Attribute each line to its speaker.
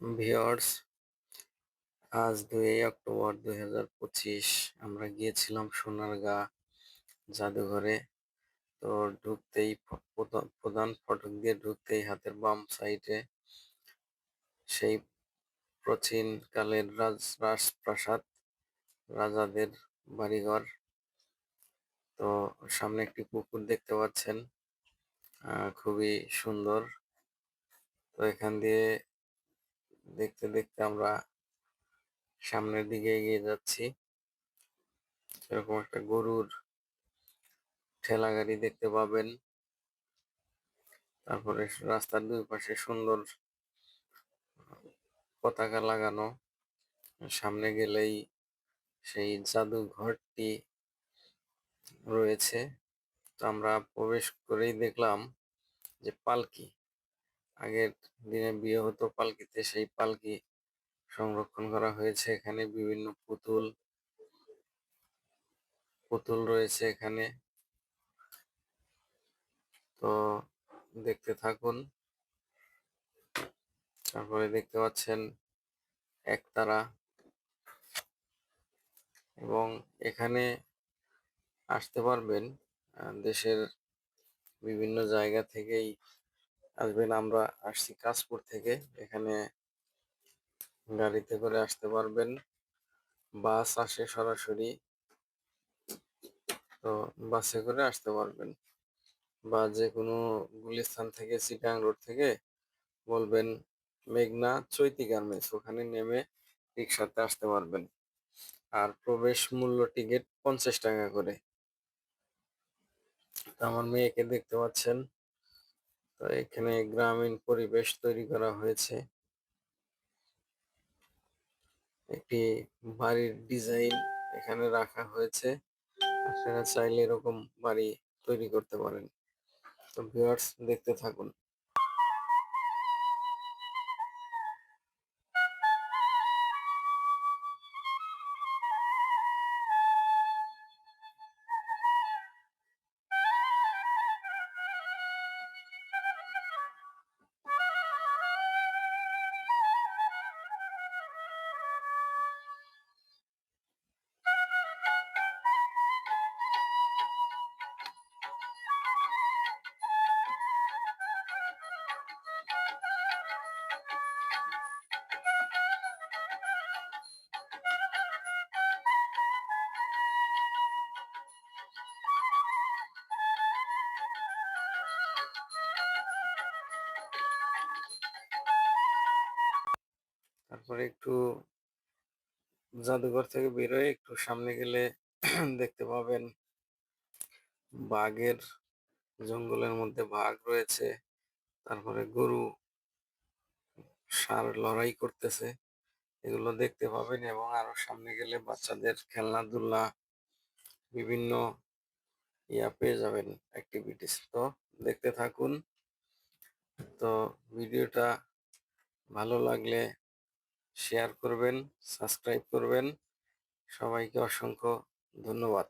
Speaker 1: Viewers আজ দুই October দুই হাজার পঁচিশ, আমরা গিয়েছিলাম সোনারগাঁ জাদুঘরে। তো ঢুকতেই প্রধান ফটক দিয়ে ঢুকতেই হাতের বাম সাইডে সেই প্রাচীন কালের রাজ, রাজপ্রাসাদ, রাজাদের বাড়িঘর। তো সামনে একটি পুকুর দেখতে পাচ্ছেন খুবই সুন্দর। তো এখান দিয়ে দেখতে দেখতে আমরা সামনের দিকে এগিয়ে যাচ্ছি। এরকম একটা গরুর ঠেলা গাড়ি দেখতে পাবেন। তারপরে রাস্তার দুই পাশে সুন্দর পতাকা লাগানো। সামনে গেলেই সেই জাদুঘরটি রয়েছে। তো আমরা প্রবেশ করেই দেখলাম যে পালকি। আগের দিনে বিয়ে হতো পালকিতে, সেই পালকি সংরক্ষণ করা হয়েছে এখানে। বিভিন্ন পুতুল পুতুল রয়েছে এখানে। তো দেখতে থাকুন। তারপরে দেখতে পাচ্ছেন একতারা এবং এখানে আসতে পারবেন দেশের বিভিন্ন জায়গা থেকেই আসবেন আমরা আসছি কাশপুর থেকে। এখানে গাড়িতে করে আসতে পারবেন। বাস আসে সরাসরি। তো বাসে করে আসতে পারবেন। বা যে কোনো গুলিস্তান থেকে, চিটাং রোড থেকে বলবেন, মেঘনা চৈতি গার্মেন্টস। ওখানে নেমে রিক্সাতে আসতে পারবেন। আর প্রবেশ মূল্য টিকিট পঞ্চাশ টাকা করে। আমার মেয়েকে দেখতে পাচ্ছেন। তো এখানে গ্রামীণ পরিবেশ তৈরি করা হয়েছে। একটি বাড়ির ডিজাইন এখানে রাখা হয়েছে। আপনারা চাইলে এরকম বাড়ি তৈরি করতে পারেন। তো ভিউয়ার্স, দেখতে থাকুন। তারপরে একটু জাদুঘর থেকে বেরোয়, একটু সামনে গেলে দেখতে পাবেন বাঘের জঙ্গলের মধ্যে বাঘ রয়েছে, তারপরে গরু সার লড়াই করতেছে, এগুলো দেখতে পাবেন এবং আরও সামনে গেলে বাচ্চাদের খেলনাধুলা বিভিন্ন ইয়া পেয়ে যাবেন অ্যাক্টিভিটিস তো দেখতে থাকুন। তো ভিডিওটা ভালো লাগলে শেয়ার করবেন সাবস্ক্রাইব করবেন। সবাইকে অসংখ্য ধন্যবাদ।